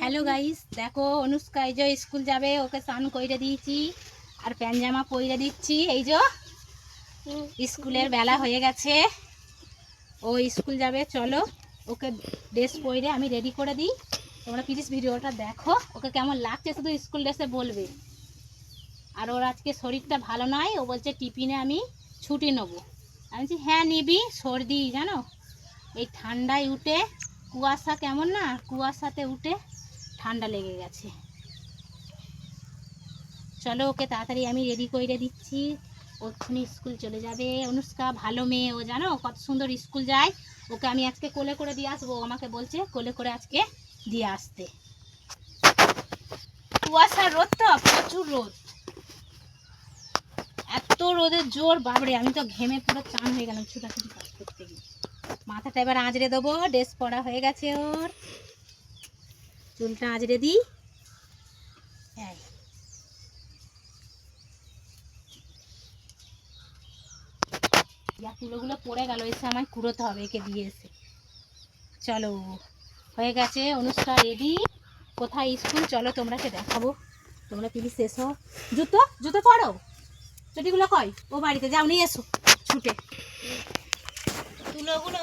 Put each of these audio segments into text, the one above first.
Hello guys দেখো, অনুষ্কা, এই যে স্কুল যাবে, ওকে স্নান কইরে দিয়েছি, আর প্যানজামা পইরে দিচ্ছি, এই যে। স্কুলের বেলা হয়ে গেছে। ও স্কুল যাবে, চলো, ওকে ড্রেস পরে আমি রেডি করে দিই। তোমরা প্লিজ ভিডিওটা দেখো, ওকে কেমন লাগছে শুধু স্কুল ড্রেসে বলবে। আর ওর আজকে শরীরটা ভালো নয়, ও বলছে টিফিনে আমি ছুটি নেব। আমি বলছি হ্যাঁ নিবি, সর্দি, জানো? এই ঠান্ডায় উঠে কুয়াশা কেমন না? কুয়াশাতে উঠে ঠান্ডা লেগে গেছে। চলো, ওকে তাড়াতাড়ি আমি রেডি করে দিচ্ছি। ওখানে স্কুল চলে যাবে। অনুষ্কা, ভালো মেয়ে ও, জানো? কত সুন্দর স্কুল যায়। ওকে আমি আজকে কোলে করে দিয়ে আসব। আমাকে বলছে কোলে করে আজকে দিয়ে আসতে। কুয়াশা রোদ তো, প্রচুর রোদ। এত রোদের জোর বাবরে আমি তো ঘেমে পুরো চান হয়ে গেলাম ছুটাছুটি কাজ করতে গিয়ে। মাথাটা এবার আঁচড়ে দেবো, ড্রেস পরা হয়ে গেছে ওর। চুলটা আঁচড়ে দিই তুলোগুলো পড়ে গেল, এসে আমায় কুড়োতে হবে, একে দিয়ে এসে। চলো, হয়ে গেছে অনুষ্ঠান রেডি। কোথায় স্কুল? চলো তোমরাকে দেখাবো। তোমরা প্লিজ এসো জুতো জুতো পড়ো চটিগুলো কয় ও বাড়িতে, যাও, নিয়ে এসো। ছুটে। তুলোগুলো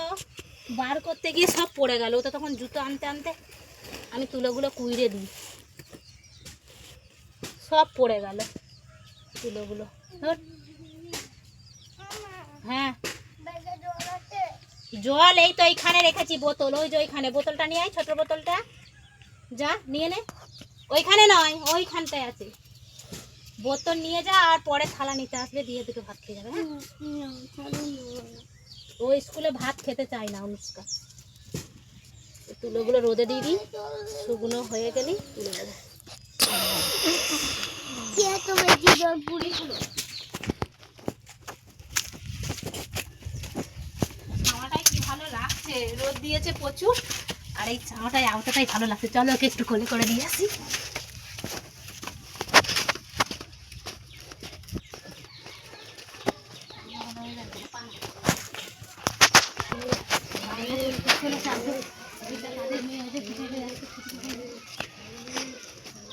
বার করতে গিয়ে সব পড়ে গেল। ও তো তখন জুতো আনতে আনতে আমি তুলোগুলো কুইড়ে দিই। সব পড়ে গেল তুলোগুলো। হ্যাঁ। জল এই তো এইখানে রেখেছি বোতল। ওই যে ওইখানে। বোতলটা নিয়ে আয়, ছোট বোতলটা। যা, নিয়ে নে। ওইখানে নয়, ওইখানটায় আছে। বোতল নিয়ে যা আর পরে থালা নিতে আসবে, দিয়ে দুটো ভাত খেয়ে যাবে হ্যাঁ? ও স্কুলে ভাত খেতে চায় না, অনুষ্কা। তুলোগুলো রোদে দিয়ে দিই, শুকনো হয়ে গেলেই তুলে দেবো ভালো লাগছে? রোদ দিয়েছে প্রচুর, আর এই জামাটাই আওতাটাই ভালো লাগছে। চলো ওকে একটু কোলে করে দিয়ে আসি।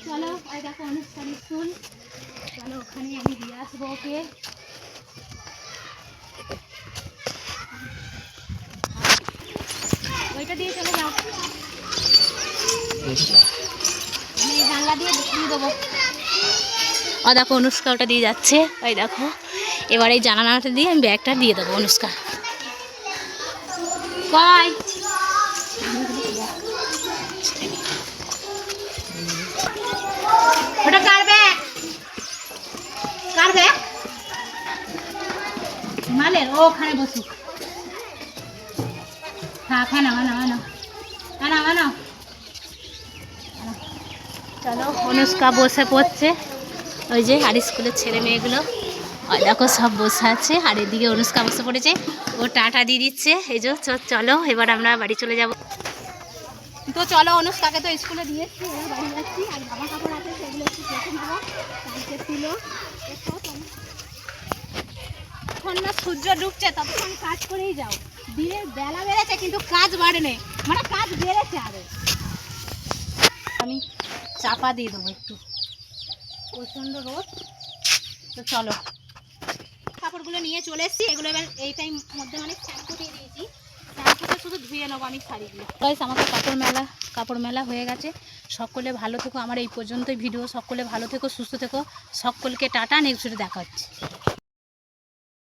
চলো ওই দেখো চলো। ওখানে আমি দিয়ে আসব ওকে। ওইটা দিয়ে চলে যাও। দেবো। ও দেখো অনুষ্কা ওটা দিয়ে যাচ্ছে। ওই দেখো, এবার এই জানালাটা দিয়ে আমি ব্যাগটা দিয়ে দেবো, অনুষ্কা। কয় ওটা কার ব্যাগ কার ব্যাগ হ্যাঁ খানা বানাও চলো, অনুষ্কা বসে পড়ছে। ওই যে আর স্কুলের ছেলে মেয়েগুলো। ওই দেখো, সব বসে আছে। আর এদিকে অনুষ্কা বসে পড়েছে। ও টাটা দিয়ে দিচ্ছে। এই যে চলো, এবার আমরা বাড়ি চলে যাব। তো চলো অনুষ্কাকে তো স্কুলে দিয়েছি এবার বাড়ি যাচ্ছি। আর জামা কাপড় আছে, সেগুলো একটু দেখে নেব। কালকে তোমরা। যতক্ষণ না সূর্য ডুবছে, ততক্ষণ কাজ করেই যাও। দিনের বেলা বেড়েছে, কিন্তু কাজ বাড়েনি। মানে কাজ বেড়েছে আরও। আমি চাপা দিয়ে দেবো একটু। প্রচণ্ড রোদ। তো চলো। কাপড়গুলো নিয়ে চলে এসেছি। এগুলো এবার এই টাইম মধ্যে মানে ফুটিয়ে দিয়েছি। ফুটে শুধু ধুয়ে নেব, আমি শাড়িগুলো গাইস আমাদের কাপড় মেলা কাপড় মেলা হয়ে গেছে। সকলে ভালো থেকো। আমার এই পর্যন্তই ভিডিও। সকলে ভালো থেকো, সুস্থ থেকো। সকলকে টাটা। নেক্সট দেখা হচ্ছে